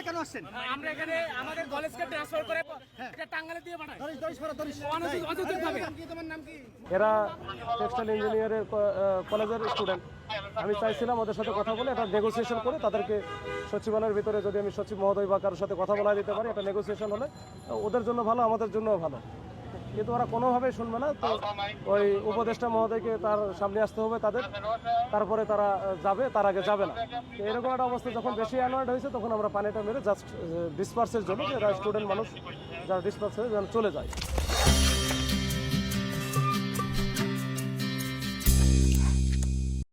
কেন আসছেন? আমরা এখানে আমাদের কলেজকে ট্রান্সফার করে টাঙ্গালে দিয়ে পাঠাই। ধরিস ধরিস ফেরত ধরিস অনৈতিক- অযৌক্তিকভাবে। তোমার নাম কি? এরা টেক্সটাইল ইঞ্জিনিয়ারের কলেজের স্টুডেন্ট আমি চাইছিলাম ওদের সাথে কথা বলে একটা নেগোসিয়েশন করে তাদেরকে সচিবালয়ের ভিতরে যদি আমি সচিব মহোদয় বা কারোর সাথে কথা বলা দিতে পারি একটা নেগোসিয়েশন হলে ওদের জন্য ভালো আমাদের জন্যও ভালো। কিন্তু ওরা কোনোভাবেই শুনবে না। তো ওই উপদেষ্টা মহোদয়কে তার সামনে আসতে হবে তাদের। তারপরে তারা যাবে তার আগে যাবে না। তো এরকম একটা অবস্থা যখন বেশি অ্যানোয়েড হয়েছে তখন আমরা পানিটা মেরে জাস্ট ডিসপার্সের জন্য যারা স্টুডেন্ট মানুষ যারা ডিসপার্স হয়ে যেন চলে যায়।